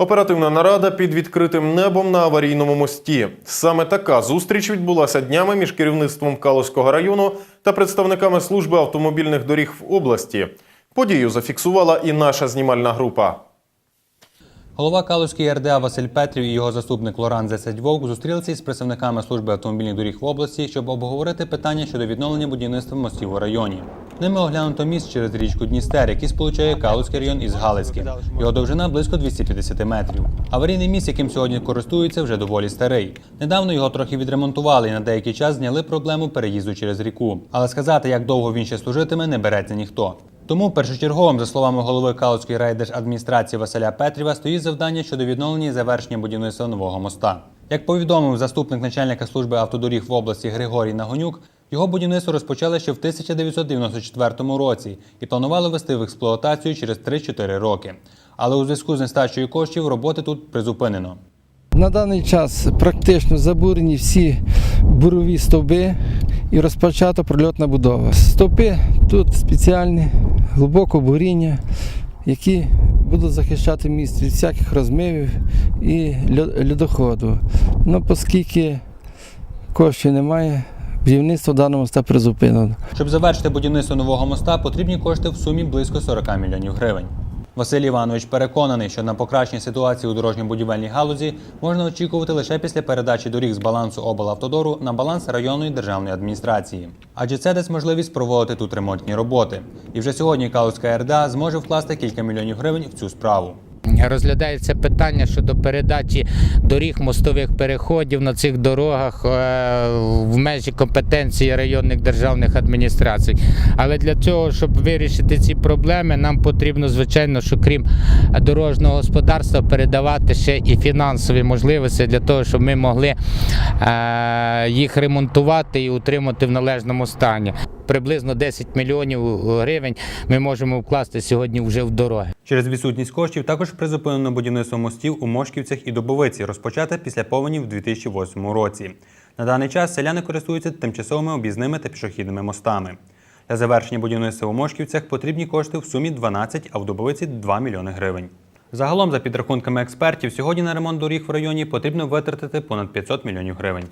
Оперативна нарада під відкритим небом на аварійному мості. Саме така зустріч відбулася днями між керівництвом Калузького району та представниками служби автомобільних доріг в області. Подію зафіксувала і наша знімальна група. Голова Калузької РДА Василь Петрів і його заступник Лоран Зесядьвовк зустрілися із представниками служби автомобільних доріг в області, щоб обговорити питання щодо відновлення будівництва мостів у районі. Ними оглянуто міст через річку Дністер, який сполучає Калузький район із Галицьким. Його довжина близько 250 метрів. Аварійний міст, яким сьогодні користуються, вже доволі старий. Недавно його трохи відремонтували і на деякий час зняли проблему переїзду через ріку. Але сказати, як довго він ще служитиме, не береться ніхто. Тому першочерговим, за словами голови Калуцької райдержадміністрації Василя Петріва, стоїть завдання щодо відновлення і завершення будівництва нового моста. Як повідомив заступник начальника служби автодоріг в області Григорій Нагонюк, його будівництво розпочали ще в 1994 році і планували ввести в експлуатацію через 3-4 роки. Але у зв'язку з нестачею коштів роботи тут призупинено. На даний час практично забурені всі бурові стовби і розпочата прольотна будова. Стовпи тут спеціальні, глибоко буріння, які будуть захищати міст від всяких розмивів і льодоходу. Ну, оскільки коштів немає, будівництво даного моста призупинено. Щоб завершити будівництво нового моста, потрібні кошти в сумі близько 40 мільйонів гривень. Василь Іванович переконаний, що на покращення ситуації у дорожньо-будівельній галузі можна очікувати лише після передачі доріг з балансу облавтодору на баланс районної державної адміністрації. Адже це дасть можливість проводити тут ремонтні роботи. І вже сьогодні Калузька РДА зможе вкласти кілька мільйонів гривень в цю справу. Розглядається питання щодо передачі доріг мостових переходів на цих дорогах е, в межі компетенції районних державних адміністрацій. Але для цього, щоб вирішити ці проблеми, нам потрібно, звичайно, що крім дорожнього господарства, передавати ще і фінансові можливості для того, щоб ми могли е, їх ремонтувати і утримати в належному стані. Приблизно 10 мільйонів гривень ми можемо вкласти сьогодні вже в дороги. Через відсутність коштів також призупинено будівництво мостів у Мошківцях і Дубовиці, розпочате після повені в 2008 році. На даний час селяни користуються тимчасовими об'їзними та пішохідними мостами. Для завершення будівництва у Мошківцях потрібні кошти в сумі 12, а в Дубовиці 2 мільйони гривень. Загалом, за підрахунками експертів, сьогодні на ремонт доріг в районі потрібно витратити понад 500 мільйонів гривень.